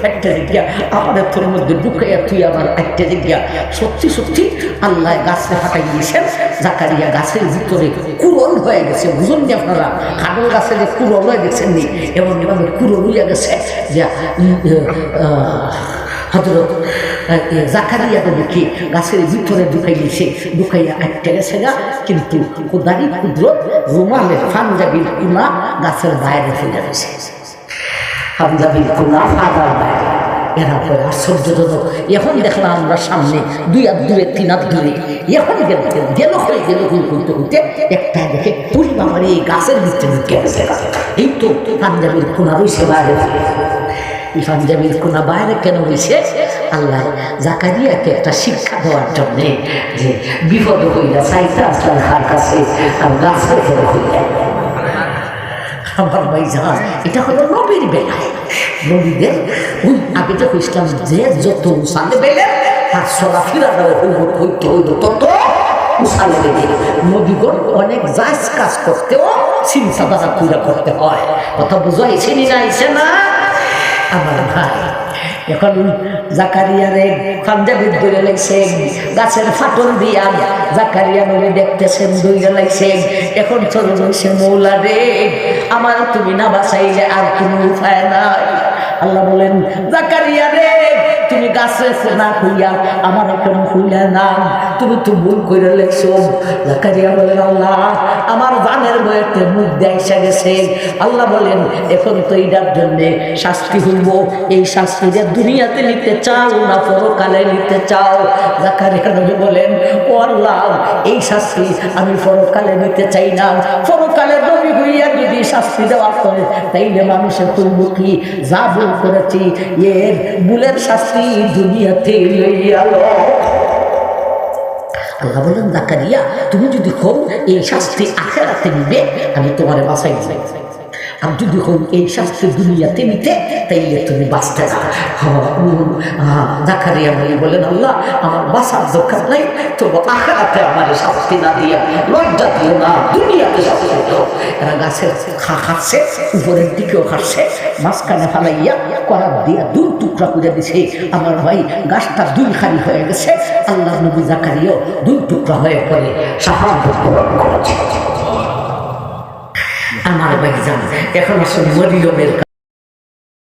ফাটতে গিয়া আমাদের তোর মধ্যে ঢুকাইয়া তুই আমার একটা গিয়া সত্যি সত্যি, আল্লাহ গাছে ফাটাই দিয়েছেন। জাকারিয়া গাছের ভিতরে কুরল হয়ে গেছে, বুঝুন নি আপনারা? কাগল গাছে যে কুরল হয়ে গেছেন নি? এমন এভাবে কুরল হইয়া গেছে যে হজরত জাকারিয়া গাছের ভিতরে ঢুকাই দিয়েছে, ঢুকাইয়া একটা গেছে গা। কিন্তু কোদারি ক্ষুদ্র রুমালের কুনা গাছের বাইরে ফেলে গেছে পাঞ্জাবির কুনা ফাদার বাইরে এরা পরে আশ্চর্যজনক। এখন দেখলাম আমরা সামনে দুই হাত দূরে তিন হাত দূরে। এখন গেল গেল হয়ে গেল করতে করতে একটা দেখে পুরি বাবার এই গাছের ভিতরে ঢুকে গেছে। এই তো পাঞ্জাবির কোনা রয়েছে বাইরে। এই পাঞ্জাবির কোনা বাইরে কেন রয়েছে আল্লাহ জাকারিয়াকে একটা শিক্ষা দেওয়ার জন্যে যে বিপদ হইয়া চাইতে আসলাম তার কাছে আর গাছের ফেলে হইয়া আমার ভাই জাহাজ এটা হলো নবীর বেলায়। নবীদের ওই আগে তো ইসলাম যে যত উসালে বেলে, তার চলাফেরা হইতে তত উসালে বেলে। নবীগণ অনেক জায়জ কাজ করতেও চিন্তা ধারা পুরা করতে হয়। কথা বুঝাই চিনি না না। আমার ভাই, এখন জাকারিয়ারে পাঞ্জাবির দৌড়ে লাগছে গাছের ফাটল দিয়া জাকারিয়া নবী দেখতেছেন দুই লাগছে এখন চলে রয়েছে মৌলা রে, আমার তুমি না বাঁচাইলে আর কোনো উপায় নাই। আল্লাহ বলেন, জাকারিয়া রে, তুমি গাছে না খুইয়া, আমার এখন খুইলা না। তুমি তো ভুল করে লেখছো জাকারিয়া বলেন, আল্লাহ, আমার জানের বয়েতে মুখ দেয়সা গেছে। আল্লাহ বলেন, এখন তো এইটার জন্যে শাস্তি হইব। এই শাস্তিটা দুনিয়াতে নিতে চাও না পরকালে নিতে চাও। জাকারিয়া নবী বলেন, ও আল্লাহ, এই শাস্তি আমি পরকালে নিতে চাই না। পরকালে যদি শাস্তি দেওয়া করে তাইলে মানুষের কি যা ভুল করেছি, এর ভুলের শাস্তি দুনিয়াতে। আল্লাহ বলেন জাকারিয়া তুমি যদি হও এই শাস্তি আখেরাতে নিবে, আমি তোমার বাসায় যাই আর যদি হও এই শাস্তি দুনিয়াতে নিতে তাইলে তুমি বাঁচতে না জাকারিয়া বলে বলেন, আল্লাহ, আমার বাসার দরকার নাই, তবু আখেরাতে আমার শাস্তি না দিয়া, লজ্জা দিও না, দুনিয়াতে শাস্তি এরা গাছের খা উপরের দিকেও খাচ্ছে, মাঝখানে ফালাইয়া করার দিয়া দুই টুকরা করে দিছে। আমার ভাই, গাছটা দুই খালি হয়ে গেছে আল্লাহ নবী জাকারিও দুই টুকরা হয়ে পড়ে। সাহায্য করেছে আমার ভাইজান এখন আসলে মরিয়মের